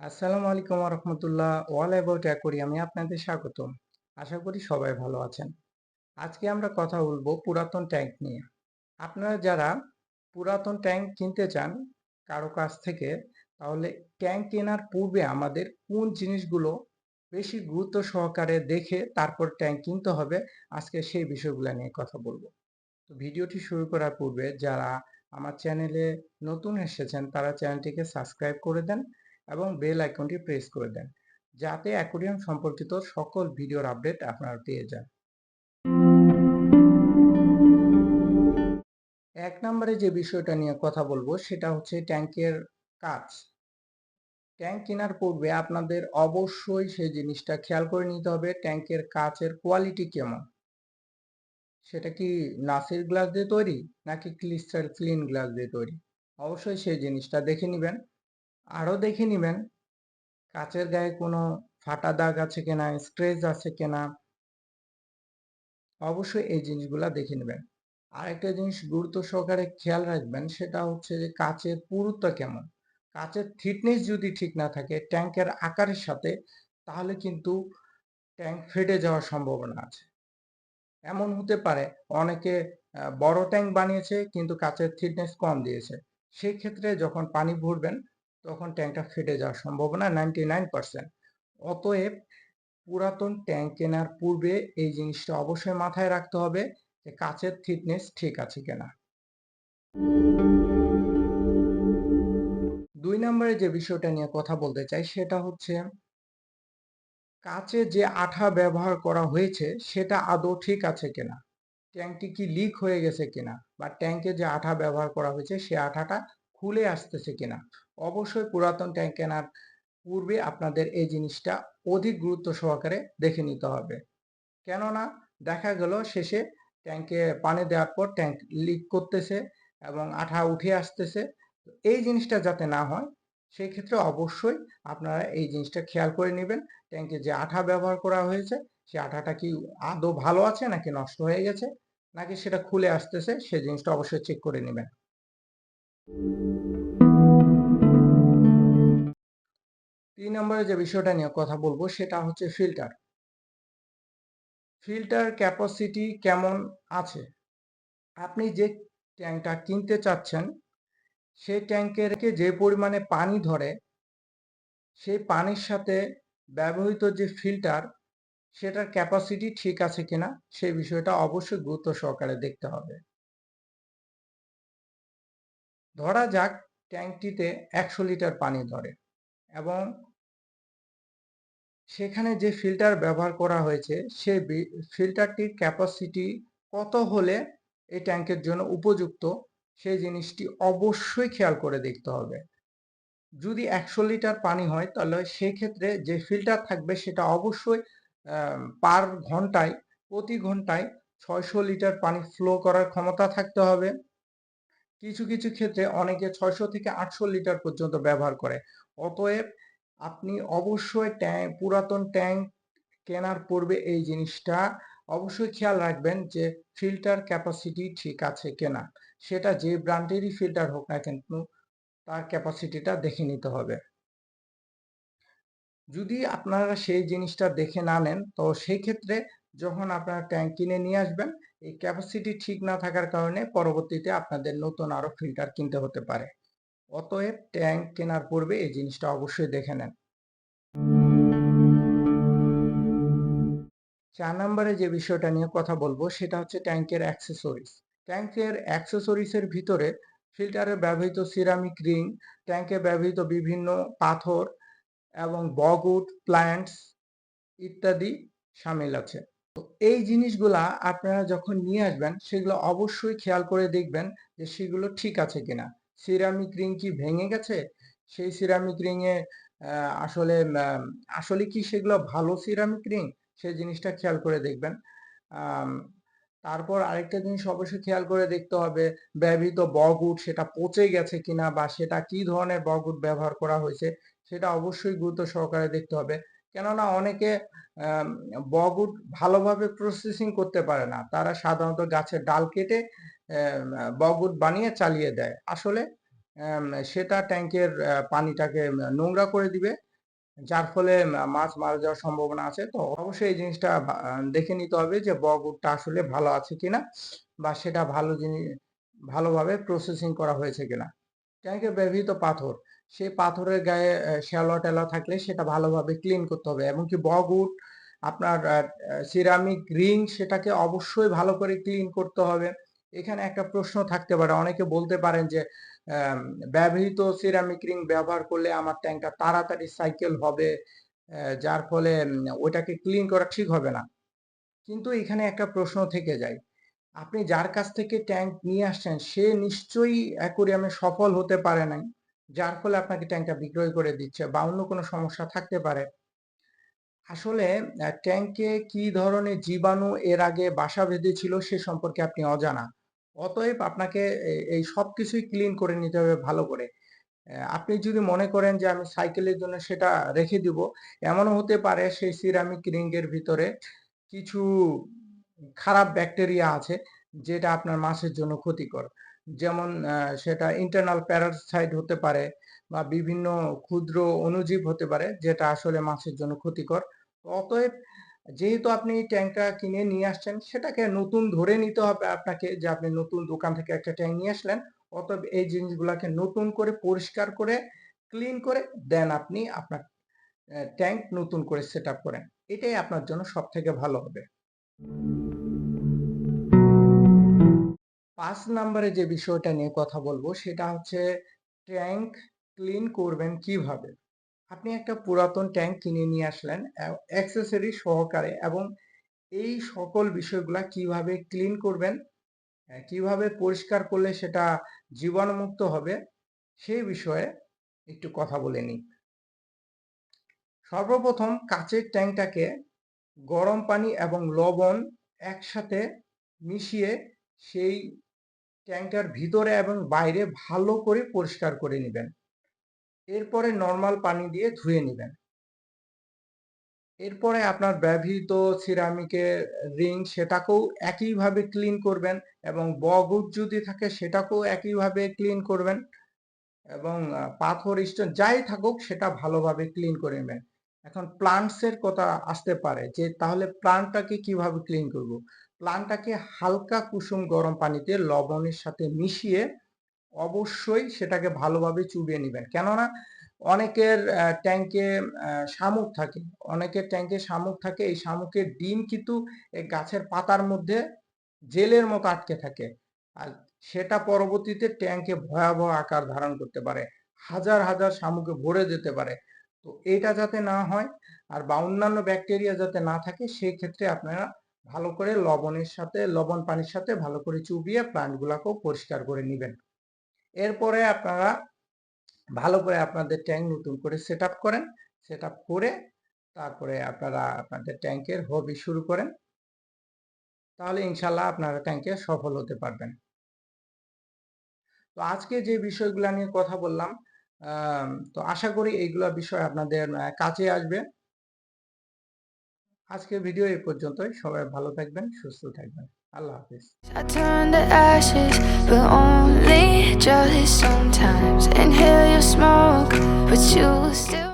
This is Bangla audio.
আসসালামু আলাইকুম রহমতুল্লাহ। অ্যাবাউট অ্যাকোরিয়ামে আপনাদের স্বাগতম। আশা করি সবাই ভালো আছেন। আজকে আমরা কথা বলব পুরাতন ট্যাঙ্ক নিয়ে। আপনারা যারা পুরাতন ট্যাঙ্ক কিনতে চান কারও কাছ থেকে, তাহলে ট্যাঙ্ক কেনার পূর্বে আমাদের কোন জিনিসগুলো বেশি গুরুত্ব সহকারে দেখে তারপর ট্যাঙ্ক কিনতে হবে, আজকে সেই বিষয়গুলো নিয়ে কথা বলব। তো ভিডিওটি শুরু করার পূর্বে যারা আমার চ্যানেলে নতুন এসেছেন, তারা চ্যানেলটিকে সাবস্ক্রাইব করে দেন এবং বেল আইকনটি প্রেস করে দেন, যাতে অ্যাকোরিয়াম সম্পর্কিত সকল ভিডিওর আপডেট আপনারা পেয়ে যান। এক নম্বরে যে বিষয়টা নিয়ে কথা বলব, সেটা হচ্ছে ট্যাঙ্কের কাজ। ট্যাঙ্ক কেনার পূর্বে আপনাদের অবশ্যই সেই জিনিসটা খেয়াল করে নিতে হবে, ট্যাঙ্কের কাচের কোয়ালিটি কেমন। সেটা কি নাসির গ্লাস দিয়ে তৈরি নাকি ক্লিস্টার ক্লিন গ্লাস দিয়ে তৈরি? অবশ্যই সেই জিনিসটা দেখে নেবেন। আরও দেখে নেবেন, কাচের গায়ে কোনো ফাটা দাগ আছে কিনা স্ক্রেচ আছে কিনা, অবশ্যই এই জিনিসগুলা দেখে নেবেন। আরেকটা জিনিস গুরুত্ব সহকারে খেয়াল রাখবেন, সেটা হচ্ছে যে কাচের পুরুত্ব কেমন? কাচের থিকনেস যদি ঠিক না থাকে ট্যাঙ্কের আকারের সাথে, তাহলে কিন্তু ট্যাঙ্ক ফেটে যাওয়ার সম্ভাবনা আছে। এমন হতে পারে, অনেকে বড় ট্যাঙ্ক বানিয়েছে কিন্তু কাচের থিকনেস কম দিয়েছে। সেই ক্ষেত্রে যখন পানি ভরবেন, তখন ট্যাঙ্কটা ফেটে যাওয়ার সম্ভাবনা নাইনটি নাইন পার্সেন্ট অতএব পুরাতন ট্যাঙ্ক কেনার পূর্বে এই জিনিসটা অবশ্যই মাথায় রাখতে হবে যে কাচের থিকনেস ঠিক আছে কিনা। দুই নম্বরে যে বিষয়টা নিয়ে কথা বলতে চাই সেটা হচ্ছে কাচে যে আঠা ব্যবহার করা হয়েছে, সেটা আদৌ ঠিক আছে কিনা? ট্যাঙ্কটি কি লিক হয়ে গেছে কিনা? বা ট্যাঙ্কে যে আঠা ব্যবহার করা হয়েছে, সে আঠাটা খুলে আসতেছে কিনা? অবশ্যই পুরাতন ট্যাঙ্ক কেনার পূর্বে আপনাদের এই জিনিসটা অধিক গুরুত্ব সহকারে দেখে নিতে হবে। কেননা দেখা গেল শেষে ট্যাঙ্কে পানি দেওয়ার পর ট্যাঙ্ক লিক করতেছে এবং আঠা উঠে আসতেছে। এই জিনিসটা যাতে না হয় সেই ক্ষেত্রে অবশ্যই আপনারা এই জিনিসটা খেয়াল করে নেবেন। ট্যাঙ্কে যে আঠা ব্যবহার করা হয়েছে, সেই আঠাটা কি আদৌ ভালো আছে নাকি নষ্ট হয়ে গেছে? নাকি সেটা খুলে আসতেছে, সেই জিনিসটা অবশ্যই চেক করে নেবেন। তিন নম্বরে যে বিষয়টা নিয়ে কথা বলব, সেটা হচ্ছে ফিল্টার ফিল্টার ক্যাপাসিটি কেমন আছে? আপনি যে ট্যাঙ্কটা কিনতে চাচ্ছেন সেই ট্যাঙ্কের যে পরিমাণে পানি ধরে, সেই পানির সাথে ব্যবহৃত যে ফিল্টার সেটার ক্যাপাসিটি ঠিক আছে কিনা, সেই বিষয়টা অবশ্যই গুরুত্ব সহকারে দেখতে হবে। ধরা যাক ট্যাঙ্কটিতে একশো লিটার পানি ধরে এবং সেখানে যে ফিল্টার ব্যবহার করা হয়েছে সেই ফিল্টারটির ক্যাপাসিটি কত হলে এই ট্যাঙ্কের জন্য উপযুক্ত সেই জিনিসটি অবশ্যই খেয়াল করে দেখতে হবে। যদি একশো লিটার পানি হয়, তাহলে সেই ক্ষেত্রে যে ফিল্টার থাকবে সেটা অবশ্যই পার ঘন্টায়, প্রতি ঘন্টায় ছয়শো লিটার পানি ফ্লো করার ক্ষমতা থাকতে হবে। কিছু কিছু ক্ষেত্রে অনেকে ছয়শো থেকে আটশো লিটার পর্যন্ত ব্যবহার করে। অতএব আপনি অবশ্যই ট্যাঙ্ক পুরাতন ট্যাঙ্ক কেনার পূর্বে এই জিনিসটা অবশ্যই খেয়াল রাখবেন যে ফিল্টার ক্যাপাসিটি ঠিক আছে কিনা। সেটা যে ব্র্যান্ডেরই ফিল্টার হোক না কিন্তু তার ক্যাপাসিটিটা দেখে নিতে হবে। যদি আপনারা সেই জিনিসটা দেখে না নেন, তো সেই ক্ষেত্রে যখন আপনারা ট্যাঙ্ক কিনে নিয়ে আসবেন, এই ক্যাপাসিটি ঠিক না থাকার কারণে পরবর্তীতে আপনাদের নতুন আরও ফিল্টার কিনতে হতে পারে। অতএব ট্যাঙ্ক কেনার পূর্বে এই জিনিসটা অবশ্যই দেখে নেন। চার নম্বরে যে বিষয়টা নিয়ে কথা বলব, সেটা হচ্ছে ট্যাঙ্কের অ্যাক্সেসরিজ ট্যাঙ্কের অ্যাক্সেসরিজের ভিতরে ফিল্টারে ব্যবহৃত সিরামিক রিং ট্যাঙ্কে ব্যবহৃত বিভিন্ন পাথর এবং বগুড প্ল্যান্টস ইত্যাদি সামিল আছে। তো এই জিনিসগুলা আপনারা যখন নিয়ে আসবেন, সেগুলো অবশ্যই খেয়াল করে দেখবেন যে সেগুলো ঠিক আছে কিনা। সিরামিক রিং কি ভেঙে গেছে? সেই সিরামিক রিং এ আসলে আসলে কি সেগুলো ভালো সিরামিক রিং? সেই জিনিসটা খেয়াল করে দেখবেন। তারপর আরেকটা জিনিস অবশ্যই খেয়াল করে দেখতে হবে, ব্যবহৃত বগুড সেটা পচে গেছে কিনা বা সেটা কি ধরনের বগুড ব্যবহার করা হয়েছে, সেটা অবশ্যই গুরুত্ব সহকারে দেখতে হবে কেননা অনেকে বগউড ভালোভাবে প্রসেসিং করতে পারে না। তারা সাধারণত গাছের ডাল কেটে বগউড বানিয়ে চালিয়ে দেয়। আসলে সেটা ট্যাংকের আ, পানিটাকে নোংরা করে দিবে। যার ফলে মাছ মারা যাওয়ার সম্ভাবনা আছে। তো অবশ্যই এই জিনিসটা দেখে নিতে হবে যে বগউডটা আসলে ভালো আছে কিনা বা সেটা ভালো জিনিস ভালোভাবে প্রসেসিং করা হয়েছে কিনা। ট্যাংকে ব্যবহৃত পাথর, সেই পাথরের গায়ে এ শ্যাওলা-ট্যাওলা থাকলে সেটা ভালোভাবে ক্লিন করতে হবে। এমনকি বগউড আপনার সিরামিক রিং সেটাকে অবশ্যই ভালো করে ক্লিন করতে হবে। এখানে একটা প্রশ্ন থাকতে পারে। অনেকে বলতে পারেন যে ব্যবহৃত সিরামিক রিং ব্যবহার করলে আমার ট্যাঙ্কটা তাড়াতাড়ি সাইকেল হবে। যার ফলে, উম, ওইটাকে ক্লিন করা ঠিক হবে না। কিন্তু এখানে একটা প্রশ্ন থেকে যায়। আপনি যার কাছ থেকে ট্যাঙ্ক নিয়ে আসছেন, সে নিশ্চয়ই অ্যাকুরিয়ামে সফল হতে পারে নাই। যার ফলে আপনাকে ট্যাঙ্কটা বিক্রয় করে দিচ্ছে বা অন্য কোনো সমস্যা থাকতে পারে। আসলে ট্যাঙ্কে কি ধরনের জীবাণু এর আগে বাসা বেঁধেছিল সে সম্পর্কে আপনি অজানা। অতএব আপনাকে এই সবকিছুই ক্লিন করে নিতে হবে ভালো করে। আপনি যদি মনে করেন যে আমি সাইকেলের জন্য সেটা রেখে দিব, এমনও হতে পারে সেই সিরামিক রিং এর ভিতরে কিছু খারাপ ব্যাকটেরিয়া আছে যেটা আপনার মাছের জন্য ক্ষতিকর। যেমন সেটা ইন্টারনাল প্যারাসাইট হতে পারে বা বিভিন্ন ক্ষুদ্র অণুজীব হতে পারে যেটা আসলে মাছের জন্য ক্ষতিকর। অতএব যেহেতু আপনি ট্যাঙ্কটা কিনে নিয়ে আসছেন, সেটাকে নতুন ধরে নিতে হবে আপনাকে যে আপনি নতুন দোকান থেকে একটা ট্যাঙ্ক নিয়ে আসলেন। অতএব এই জিনিসগুলাকে নতুন করে পরিষ্কার করে ক্লিন করে দেন আপনি আপনার ট্যাঙ্ক নতুন করে সেটআপ করেন। এটাই আপনার জন্য সবথেকে ভালো হবে। পাঁচ নাম্বারে যে বিষয়টা নিয়ে কথা বলব, সেটা হচ্ছে ট্যাঙ্ক ক্লিন করবেন কীভাবে? আপনি একটা পুরাতন ট্যাঙ্ক কিনে নিয়ে আসলেন অ্যাক্সেসরি সহকারে এবং এই সকল বিষয়গুলা কীভাবে ক্লিন করবেন, কীভাবে পরিষ্কার করলে সেটা জীবাণুমুক্ত হবে সেই বিষয়ে একটু কথা বলে নিই। সর্বপ্রথম কাচের ট্যাঙ্কটাকে গরম পানি এবং লবণ একসাথে মিশিয়ে সেই ট্যাংকটার ভিতরে এবং বাইরে ভালো করে পরিষ্কার করে নিবেন। এরপরে নর্মাল পানি দিয়ে ধুয়ে নেবেন এরপরে আপনার ব্যবহৃত সিরামিকের রিং সেটাকেও একইভাবে ক্লিন করবেন এবং বগুট যদি থাকে সেটাকেও একইভাবে ক্লিন করবেন এবং পাথর, স্টোন যাই থাকুক সেটা ভালোভাবে ক্লিন করে নেবেন এখন প্লান্টস এর কথা আসতে পারে যে তাহলে প্লান্টটাকে কীভাবে ক্লিন করব? প্লান্টটাকে হালকা কুসুম গরম পানিতে লবণের সাথে মিশিয়ে অবশ্যই সেটাকে ভালোভাবে চুবিয়ে নেবেন কেননা অনেকের ট্যাঙ্কে শামুক থাকে। অনেকের ট্যাঙ্কে শামুক থাকে। এই শামুকের ডিম কিন্তু এই গাছের পাতার মধ্যে জেলের মতো আটকে থাকে। আর সেটা পরবর্তীতে ট্যাঙ্কে ভয়াবহ আকার ধারণ করতে পারে। হাজার, হাজার শামুকে ভরে যেতে পারে। তো এটা যাতে না হয় আর বা অন্যান্য ব্যাকটেরিয়া যাতে না থাকে সেক্ষেত্রে আপনারা ভালো করে লবণের সাথে লবণ পানির সাথে ভালো করে চুবিয়ে প্লান্টগুলাকেও পরিষ্কার করে নিবেন। এরপরে আপনারা ভালো করে আপনাদের ট্যাঙ্ক নতুন করে সেটআপ করেন। সেটআপ করে তারপরে আপনারা আপনাদের ট্যাঙ্কের হবি শুরু করেন। তাহলে ইনশাল্লাহ আপনারা ট্যাঙ্কে সফল হতে পারবেন। তো আজকে যে বিষয়গুলো নিয়ে কথা বললাম, তো আশা করি এইগুলা বিষয় আপনাদের কাছে আসবে। আজকের ভিডিও এই পর্যন্তই। সবাই ভালো থাকবেন, সুস্থ থাকবেন। আল্লাহ হাফেজ। I turn to ashes, but only just sometimes. Inhale your smoke, but you still.